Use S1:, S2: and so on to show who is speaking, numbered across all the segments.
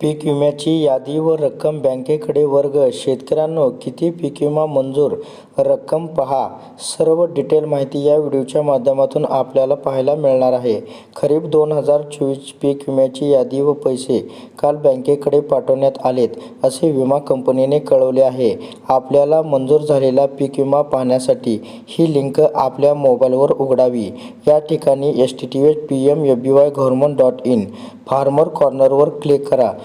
S1: पीक विम्याची यादी व रक्कम बँकेकडे वर्ग. शेतकऱ्यांनो किती पीक विमा मंजूर? रक्कम पहा. सर्व डिटेल माहिती या व्हिडिओच्या माध्यमातून आपल्याला पाहायला मिळणार आहे. खरीप दोन हजार चोवीस पीक विम्याची यादी व पैसे काल बँकेकडे पाठवण्यात आलेत असे विमा कंपनीने कळवले आहे. आपल्याला मंजूर झालेला पीक विमा पाहण्यासाठी ही लिंक आपल्या मोबाईलवर उघडावी. या ठिकाणी S T T H P M F B Y government dot in. Farmer कॉर्नरवर click करा.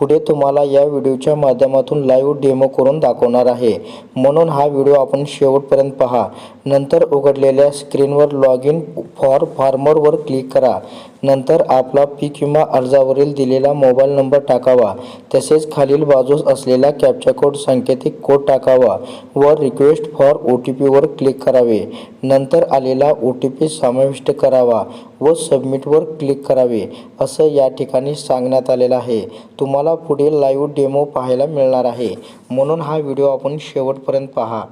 S1: पुढे तुम्हाला या व्हिडिओच्या माध्यमातून लाईव्ह डेमो करून दाखवणार आहे. म्हणून हा व्हिडिओ आपण शेवटपर्यंत पहा. नंतर उघडलेल्या स्क्रीनवर लॉग इन फॉर फार्मरवर क्लिक करा. नंतर आपला पीक विमा अर्जावरील दिलेला मोबाईल नंबर टाकावा. तसेच खालील बाजूस असलेला कॅप्चा कोड सांकेतिक कोड टाकावा व रिक्वेस्ट फॉर ओ टी पीवर क्लिक करावे. नंतर आलेला ओ टी पी समाविष्ट करावा व सबमिटवर क्लिक करावे. असं या ठिकाणी सांगण्यात आलेलं आहे. तुम्हाला पुढील लाईव्ह डेमो पाहायला मिळणार आहे. म्हणून हा व्हिडिओ आपण शेवटपर्यंत पहा.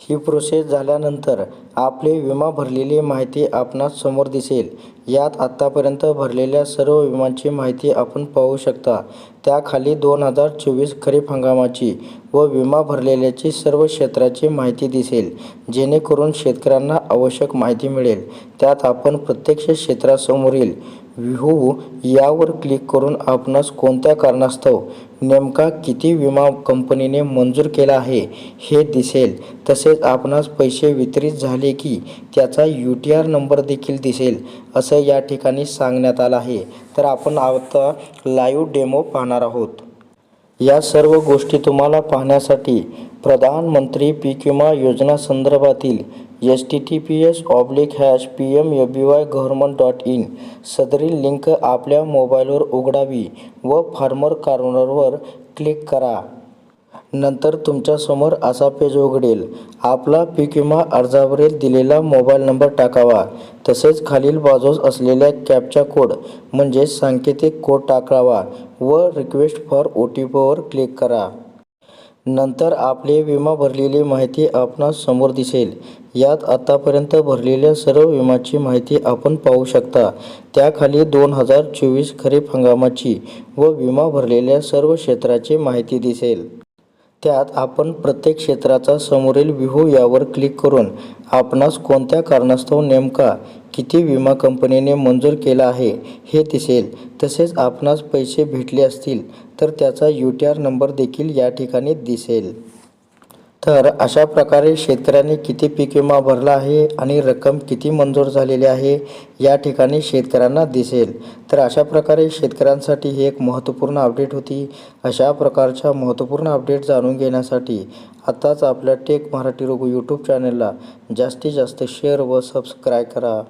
S1: ही प्रोसेस झाल्यानंतर आपले विमा भरलेली माहिती आपणास समोर दिसेल. यात आत्तापर्यंत भरलेल्या सर्व विमांची माहिती आपण पाहू शकता. त्याखाली दोन हजार चोवीस खरीप हंगामाची व विमा भरलेल्याची सर्व क्षेत्राची माहिती दिसेल जेणेकरून शेतकऱ्यांना आवश्यक माहिती मिळेल. त्यात आपण प्रत्यक्ष क्षेत्रासमोरील विहू यावर क्लिक करून आपणास कोणत्या कारणास्तव नेमका किती विमा कंपनीने मंजूर केला आहे हे दिसेल. तसेच आपणास पैसे वितरित झाले की त्याचा यू टी आर नंबर देखील दिसेल असं या ठिकाणी सांगण्यात आलं आहे. तर आपण आता लाईव्ह डेमो पाहणार आहोत. या सर्व गोष्टी तुम्हाला पाहण्यासाठी प्रधानमंत्री पीक विमा योजना संदर्भातील H T T P S oblique hash P M F B Y government dot in सदरील link आपल्या मोबाईलवर उघडावी व फार्मर कॉर्नरवर क्लिक करा. नंतर तुमच्यासमोर असा पेज उघडेल. आपला पीक विमा अर्जावरील दिलेला मोबाईल नंबर टाकावा. तसेच खालील बाजूस असलेल्या कॅपचा कोड म्हणजे सांकेतिक कोड टाकावा व रिक्वेस्ट फॉर ओ टी पीवर क्लिक करा. नंतर आपले विमा भरलेली माहिती आपणास समोर दिसेल. यात आतापर्यंत भरलेल्या सर्व विमाची माहिती आपण पाहू शकता. त्याखाली दोन हजार चोवीस खरीप हंगामाची व विमा भरलेल्या सर्व क्षेत्राची माहिती दिसेल. त्यात आपण प्रत्येक क्षेत्राचा समोरील विहू यावर क्लिक करून आपणास कोणत्या कारणास्तव नेमका किती विमा कंपनीने मंजूर केला आहे हे दिसेल. तसेच आपणास पैसे भेटले असतील तर त्याचा यू टी आर नंबर देखील या ठिकाणी दिसेल. तर अशा प्रकारे शेतकऱ्यांनी किती पीक विमा भरला आहे आणि रक्कम किती मंजूर झालेली आहे या ठिकाणी शेतकऱ्यांना दिसेल. तर अशा प्रकारे शेतकऱ्यांसाठी ही एक महत्त्वपूर्ण अपडेट होती. अशा प्रकारच्या महत्त्वपूर्ण अपडेट जाणून घेण्यासाठी आत्ताच आपल्या टेक मराठी रोगू यूट्यूब चॅनलला जास्तीत जास्त शेअर व सबस्क्राईब करा.